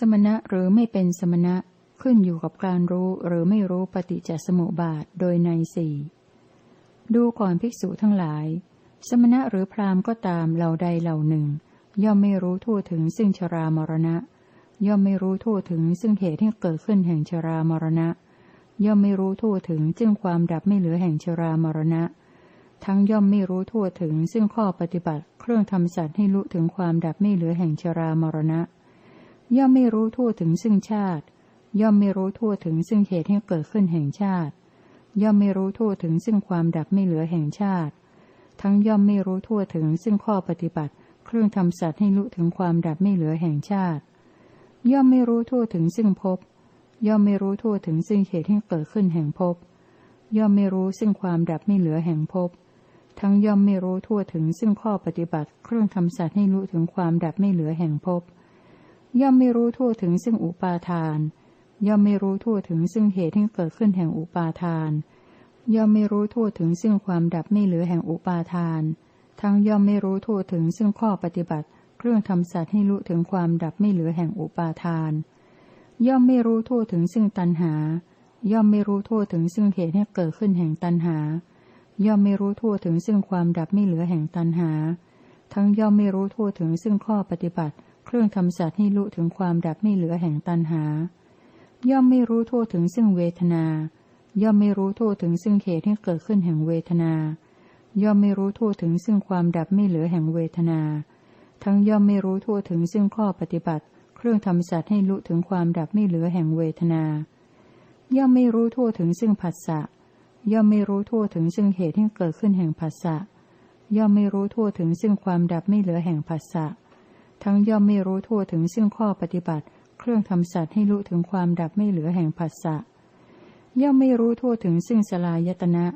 สมณะหรือไม่เป็นสมณะขึ้นอยู่กับการรู้หรือไม่รู้ปฏิจจสมุปบาทโดยในสี่ดูก่อนภิกษุทั้งหลาย สมณะหรือพราหมณ์ก็ตามเหล่าใดเหล่าหนึ่ง ย่อมไม่รู้ทั่วถึงซึ่งชรามรณะ ย่อมไม่รู้ทั่วถึงซึ่งเหตุที่เกิดขึ้นแห่งชรามรณะ ย่อมไม่รู้ทั่วถึงซึ่งความดับไม่เหลือแห่งชรามรณะ ทั้งย่อมไม่รู้ทั่วถึงซึ่งข้อปฏิบัติ เครื่องทำสัตว์ให้รู้ถึงความดับไม่เหลือแห่งชรามรณะ ย่อมไม่รู้ทั่วถึงซึ่งชาติ ย่อมไม่รู้ทั่วถึงซึ่งเหตุให้เกิดขึ้นแห่งชาติ ย่อมไม่รู้ทั่วถึงซึ่งความดับไม่เหลือแห่งชาติ ทั้งย่อมไม่รู้ทั่วถึงซึ่งข้อปฏิบัติ เครื่องทำสัตว์ให้รู้ถึงความดับไม่เหลือแห่งชาติ ย่อมไม่รู้ทั่วถึงซึ่งภพย่อมไม่รู้ทั่วถึงซึ่งเหตุให้เกิดขึ้นแห่งภพย่อมไม่รู้ซึ่งความดับไม่เหลือแห่งภพทั้งย่อมไม่รู้ทั่วถึงซึ่งข้อปฏิบัติ เครื่องทำสัตว์ให้รู้ถึงความดับไม่เหลือแห่งภพ ย่อมไม่รู้ทั่วถึงซึ่งอุปาทาน ย่อมไม่รู้ทั่วถึงซึ่งเหตุที่เกิดขึ้นแห่งอุปาทาน ย่อมไม่รู้ทั่วถึงซึ่งความดับไม่เหลือแห่งอุปาทาน ทั้งย่อมไม่รู้ทั่วถึงซึ่งข้อปฏิบัติ เครื่องทำสัตว์ให้รู้ถึงความดับไม่เหลือแห่งอุปาทาน ย่อมไม่รู้ทั่วถึงซึ่งตัณหา ย่อมไม่รู้ทั่วถึงซึ่งเหตุให้เกิดขึ้นแห่งตัณหา ย่อมไม่รู้ทั่วถึงซึ่งความดับไม่เหลือแห่งตัณหา ทั้งย่อมไม่รู้ทั่วถึงซึ่งข้อปฏิบัติ เครื่องทำสัตว์ให้รู้ถึงความดับไม่เหลือแห่งตัณหา ย่อมไม่รู้ทั่วถึงซึ่งเวทนา ย่อมไม่รู้ทั่วถึงซึ่งเหตุที่เกิดขึ้นแห่งเวทนา ย่อมไม่รู้ทั่วถึงซึ่งความดับไม่เหลือแห่งเวทนา ทั้งย่อมไม่รู้ทั่วถึงซึ่งข้อปฏิบัติ เครื่องทำสัตว์ให้รู้ถึงความดับไม่เหลือแห่งเวทนา ย่อมไม่รู้ทั่วถึงซึ่งผัสสะ ย่อมไม่รู้ทั่วถึงซึ่งเหตุที่เกิดขึ้นแห่งผัสสะ ย่อมไม่รู้ทั่วถึงซึ่งความดับไม่เหลือแห่งผัสสะ ทั้งย่อมไม่รู้ทั่วถึงซึ่งข้อปฏิบัติ เครื่องทำสัตว์ให้รู้ถึงความดับไม่เหลือแห่งผัสสะ ย่อมไม่รู้ทั่วถึงซึ่งสลายตนะ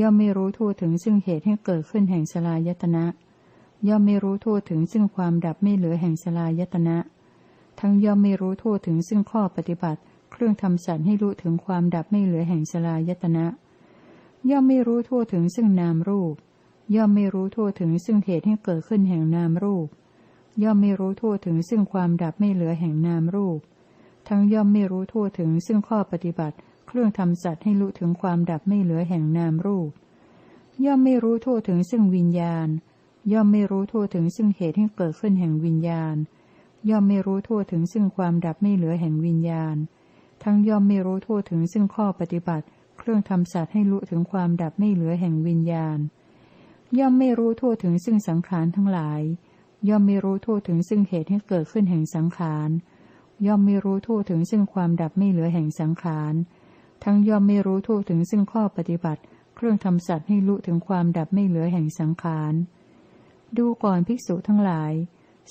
ย่อมไม่รู้ทั่วถึงซึ่งเหตุให้เกิดขึ้นแห่งสลายตนะ ย่อมไม่รู้ทั่วถึงซึ่งความดับไม่เหลือแห่งสลายตนะ ทั้งย่อมไม่รู้ทั่วถึงซึ่งข้อปฏิบัติ เครื่องทำสัตว์ให้รู้ถึงความดับไม่เหลือแห่งสลายตนะ ย่อมไม่รู้ทั่วถึงซึ่งนามรูป ย่อมไม่รู้ทั่วถึงซึ่งเหตุให้เกิดขึ้นแห่งนามรูป ย่อมไม่รู้ทั่วถึงซึ่งความดับไม่เหลือแห่งนามรูป ทั้งย่อมไม่รู้ทั่วถึงซึ่งข้อปฏิบัติ เครื่องทำสัตว์ให้รู้ถึงความดับไม่เหลือแห่งนามรูป ย่อมไม่รู้ทั่วถึงซึ่งวิญญาณ ย่อมไม่รู้ทั่วถึงซึ่งเหตุที่เกิดขึ้นแห่งวิญญาณ ย่อมไม่รู้ทั่วถึงซึ่งความดับไม่เหลือแห่งวิญญาณ ทั้งย่อมไม่รู้ทั่วถึงซึ่งข้อปฏิบัติ เครื่องทำสัตว์ให้รู้ถึงความดับไม่เหลือแห่งวิญญาณ ย่อมไม่รู้ทั่วถึงซึ่งสังขารทั้งหลาย ย่อมไม่รู้ทั่วถึงซึ่งเหตุให้เกิดขึ้นแห่งสังขาร ย่อมไม่รู้ทั่วถึงซึ่งความดับไม่เหลือแห่งสังขาร ทั้งย่อมไม่รู้ทั่วถึงซึ่งข้อปฏิบัติ เครื่องทำสัตว์ให้รู้ถึงความดับไม่เหลือแห่งสังขาร ดูก่อนภิกษุทั้งหลาย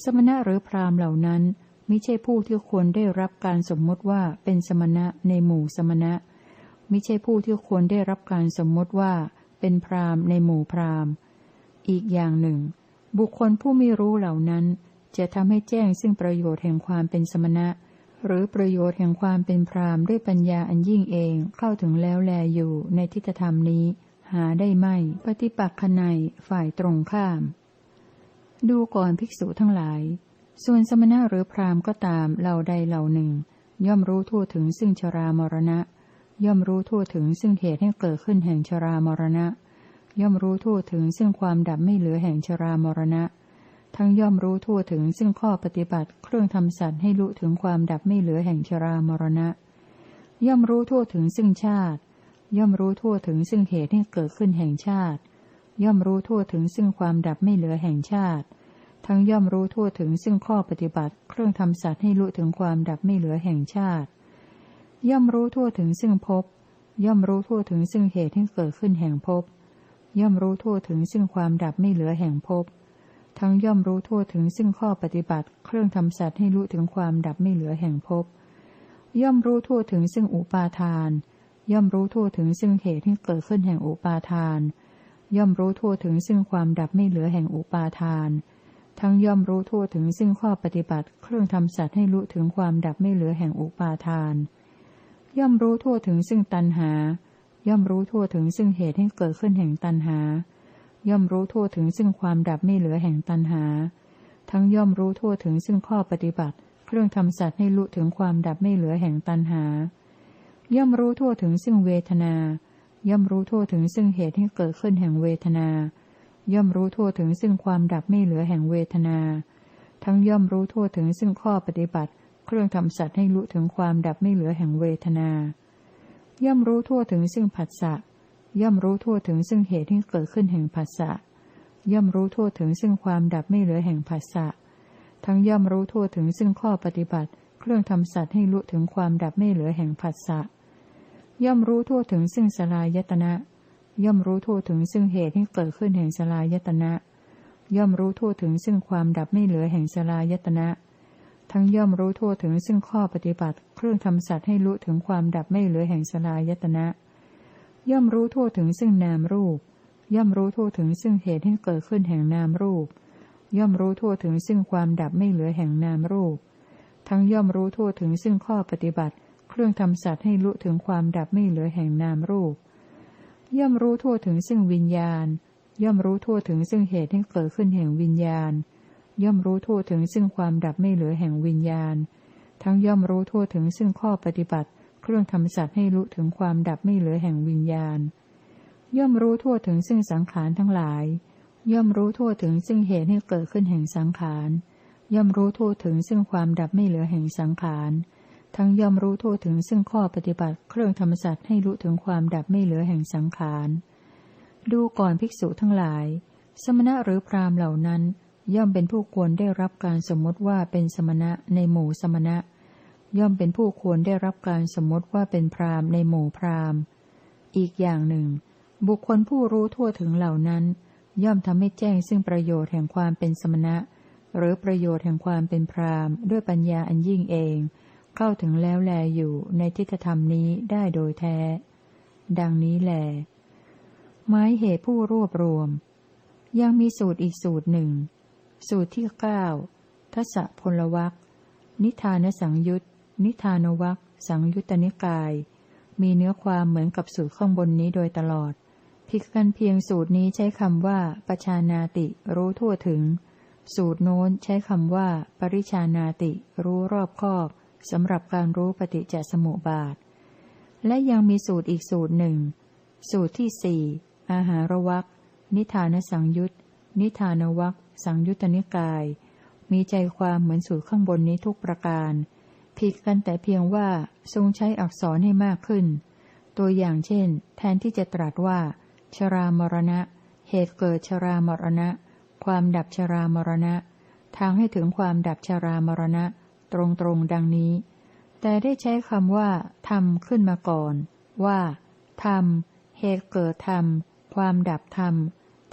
สมณะหรือพราหมณ์เหล่านั้นมิใช่ผู้ที่ควรได้รับการสมมติว่าเป็นสมณะในหมู่สมณะ มิใช่ผู้ที่ควรได้รับการสมมติว่าเป็นพราหมณ์ในหมู่พราหมณ์ อีกอย่างหนึ่ง บุคคลผู้ไม่รู้เหล่านั้น จะทำให้แจ้งซึ่งประโยชน์แห่งความเป็นสมณะ หรือประโยชน์แห่งความเป็นพรามด้วยปัญญาอันยิ่งเองเข้าถึงแล้วแลอยู่ในทิฏฐธรรมนี้ หาได้ไม่ ปฏิปักษ์ขในฝ่ายตรงข้าม ดูก่อนภิกษุทั้งหลาย ส่วนสมณะหรือพรามก็ตามเหล่าใดเหล่าหนึ่ง ย่อมรู้ทั่วถึงซึ่งชรามรณะ ย่อมรู้ทั่วถึงซึ่งเหตุให้เกิดขึ้นแห่งชรามรณะ ย่อมรู้ทั่วถึงซึ่งความดับไม่เหลือแห่งชรามรณะ ทั้งย่อมรู้ทั่วถึงซึ่งข้อปฏิบัติ เครื่องทำสัตว์ให้รู้ถึงความดับไม่เหลือแห่งชรามรณะ ย่อมรู้ทั่วถึงซึ่งชาติ ย่อมรู้ทั่วถึงซึ่งเหตุที่เกิดขึ้นแห่งชาติ ย่อมรู้ทั่วถึงซึ่งความดับไม่เหลือแห่งชาติ ทั้งย่อมรู้ทั่วถึงซึ่งข้อปฏิบัติ เครื่องทำสัตว์ให้รู้ถึงความดับไม่เหลือแห่งชาติ ย่อมรู้ทั่วถึงซึ่งภพย่อมรู้ทั่วถึงซึ่งเหตุที่เกิดขึ้นแห่งภพ ย่อมรู้ทั่วถึงซึ่งความดับไม่เหลือแห่งภพทั้งย่อมรู้ทั่วถึงซึ่งข้อปฏิบัติ เครื่องทำสัตว์ให้รู้ถึงความดับไม่เหลือแห่งภพย่อมรู้ทั่วถึงซึ่งอุปาทาน ย่อมรู้ทั่วถึงซึ่งเหตุที่เกิดขึ้นแห่งอุปาทาน ย่อมรู้ทั่วถึงซึ่งความดับไม่เหลือแห่งอุปาทาน ทั้งย่อมรู้ทั่วถึงซึ่งข้อปฏิบัติ เครื่องทำสัตว์ให้รู้ถึงความดับไม่เหลือแห่งอุปาทาน ย่อมรู้ทั่วถึงซึ่งตัณหา ย่อมรู้ทั่วถึงซึ่งเหตุให้เกิดขึ้นแห่งตันหา ย่อมรู้ทั่วถึงซึ่งความดับไม่เหลือแห่งตันหา ทั้งย่อมรู้ทั่วถึงซึ่งข้อปฏิบัติ เครื่องทำสัตว์ให้ลุถึงความดับไม่เหลือแห่งตันหา ย่อมรู้ทั่วถึงซึ่งเวทนา ย่อมรู้ทั่วถึงซึ่งเหตุให้เกิดขึ้นแห่งเวทนา ย่อมรู้ทั่วถึงซึ่งความดับไม่เหลือแห่งเวทนา ทั้งย่อมรู้ทั่วถึงซึ่งข้อปฏิบัติ เครื่องทำสัตว์ให้ลุถึงความดับไม่เหลือแห่งเวทนา ย่อมรู้ทั่วถึงซึ่งผัสสะ ย่อมรู้ทั่วถึงซึ่งเหตุที่เกิดขึ้นแห่งผัสสะ ย่อมรู้ทั่วถึงซึ่งความดับไม่เหลือแห่งผัสสะ ทั้งย่อมรู้ทั่วถึงซึ่งข้อปฏิบัติ เครื่องทำสัตว์ให้ลุถึงความดับไม่เหลือแห่งผัสสะ ย่อมรู้ทั่วถึงซึ่งสลายตนะ ย่อมรู้ทั่วถึงซึ่งเหตุที่เกิดขึ้นแห่งสลายตนะ ย่อมรู้ทั่วถึงซึ่งความดับไม่เหลือแห่งสลายตนะ ทั้งย่อมรู้ทั่วถึงซึ่งข้อปฏิบัติ เครื่องทำสัตว์ให้ลุถึงความดับไม่เหลือแห่งสลายตนะ ย่อมรู้ทั่วถึงซึ่งนามรูป ย่อมรู้ทั่วถึงซึ่งเหตุที่เกิดขึ้นแห่งนามรูป ย่อมรู้ทั่วถึงซึ่งความดับไม่เหลือแห่งนามรูป ทั้งย่อมรู้ทั่วถึงซึ่งข้อปฏิบัติ เครื่องทำสัตว์ให้ลุถึงความดับไม่เหลือแห่งนามรูป ย่อมรู้ทั่วถึงซึ่งวิญญาณ ย่อมรู้ทั่วถึงซึ่งเหตุที่เกิดขึ้นแห่งวิญญาณ ย่อมรู้ทั่วถึงซึ่งความดับไม่เหลือแห่งวิญญาณ ทั้งย่อมรู้ทั่วถึงซึ่งข้อปฏิบัติ เครื่องทำสัตว์ให้ลุถึงความดับไม่เหลือแห่งวิญญาณ ย่อมรู้ทั่วถึงซึ่งสังขารทั้งหลาย ย่อมรู้ทั่วถึงซึ่งเหตุให้เกิดขึ้นแห่งสังขาร ย่อมรู้ทั่วถึงซึ่งความดับไม่เหลือแห่งสังขาร ทั้งย่อมรู้ทั่วถึงซึ่งข้อปฏิบัติ เครื่องธรรมสัตว์ให้รู้ถึงความดับไม่เหลือแห่งสังขาร ดูก่อนภิกษุทั้งหลาย สมณะหรือพราหมณ์เหล่านั้น ย่อมเป็นผู้ควรได้รับการสมมติว่าเป็นสมณะในหมู่สมณะ ย่อมเป็นผู้ควรได้รับการสมมติว่าเป็นพราหมณ์ในหมู่พราหมณ์ อีกอย่างหนึ่ง บุคคลผู้รู้ทั่วถึงเหล่านั้น ย่อมทำให้แจ้งซึ่งประโยชน์แห่งความเป็นสมณะ หรือประโยชน์แห่งความเป็นพราหมณ์ ด้วยปัญญาอันยิ่งเอง เข้าถึงแล้วแลอยู่ในทิฏฐธรรมนี้ได้โดยแท้ ดังนี้แหลหมายเหตุผู้รวบรวม ยังมีสูตรอีกสูตรหนึ่ง สูตรที่เก้าทศพลวักนิทานสังยุตนิทานวักสังยุตตนิกาย มีเนื้อความเหมือนกับสูตรข้างบนนี้โดยตลอดพิกกันเพียงสูตรนี้ใช้คำว่าปชานาติ รู้ทั่วถึง สูตรโน้นใช้คำว่า ปริชานาติ รู้รอบคอบสำหรับการรู้ปฏิจจสมุปบาท และยังมีสูตรอีกสูตรหนึ่ง สูตรที่สี่อาหารวักนิทานสังยุตนิทานวัก สังยุตตนิกาย มีใจความเหมือนสูตรข้างบนนี้ทุกประการ ผิดกันแต่เพียงว่าทรงใช้อักษรให้มากขึ้น ตัวอย่างเช่น แทนที่จะตรัสว่า ชรามรณะ เหตุเกิดชรามรณะ ความดับชรามรณะ ทางให้ถึงความดับชรามรณะ ตรงตรงดังนี้ แต่ได้ใช้คำว่าทำขึ้นมาก่อน ว่าทำเหตุเกิดธรรม ความดับธรรม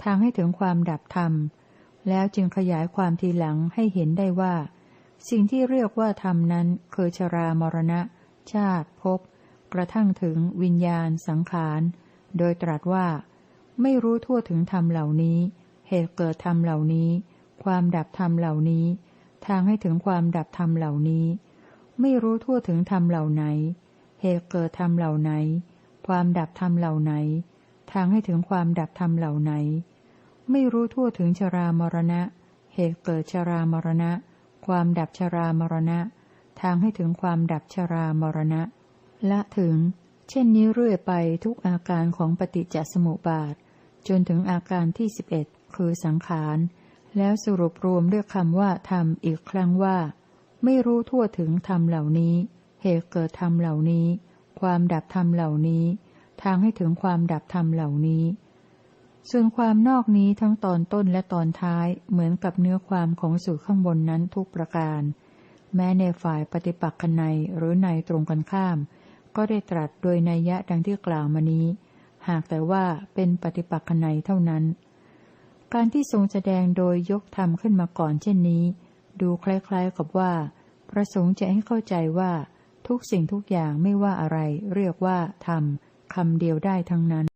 ทางให้ถึงความดับธรรม แล้วจึงขยายความทีหลังให้เห็นได้ว่า สิ่งที่เรียกว่าธรรมนั้นคือชรามรณะ ชาติภพกระทั่งถึงวิญญาณ สังขาร โดยตรัสว่า ไม่รู้ทั่วถึงธรรมเหล่านี้ เหตุเกิดธรรมเหล่านี้ ความดับธรรมเหล่านี้ ทางให้ถึงความดับธรรมเหล่านี้ ไม่รู้ทั่วถึงธรรมเหล่าไหน เหตุเกิดธรรมเหล่าไหน ความดับธรรมเหล่าไหน ทางให้ถึงความดับธรรมเหล่าไหน ไม่รู้ทั่วถึงชรามรณะ เหตุเกิดชรามรณะ ความดับชรามรณะ ทางให้ถึงความดับชรามรณะ ละถึง เช่นนี้เรื่อยไปทุกอาการของปฏิจจสมุปบาท จนถึงอาการที่สิบเอ็ดคือสังขาร แล้วสรุปรวมด้วยคำว่าธรรมอีกครั้งว่า ไม่รู้ทั่วถึงธรรมเหล่านี้ เหตุเกิดธรรมเหล่านี้ ความดับธรรมเหล่านี้ ทางให้ถึงความดับธรรมเหล่านี้ ส่วนความนอกนี้ทั้งตอนต้นและตอนท้ายเหมือนกับเนื้อความของสูตรข้างบนนั้นทุกประการ แม้ในฝ่ายปฏิปักษ์กันในหรือในตรงกันข้าม ก็ได้ตรัสโดยนัยยะดังที่กล่าวมานี้ หากแต่ว่าเป็นปฏิปักษ์กันในเท่านั้น การที่ทรงแสดงโดยยกธรรมขึ้นมาก่อนเช่นนี้ ดูคล้ายๆกับว่า ประสงค์จะให้เข้าใจว่า ทุกสิ่งทุกอย่างไม่ว่าอะไร เรียกว่าธรรมคำเดียวได้ทั้งนั้น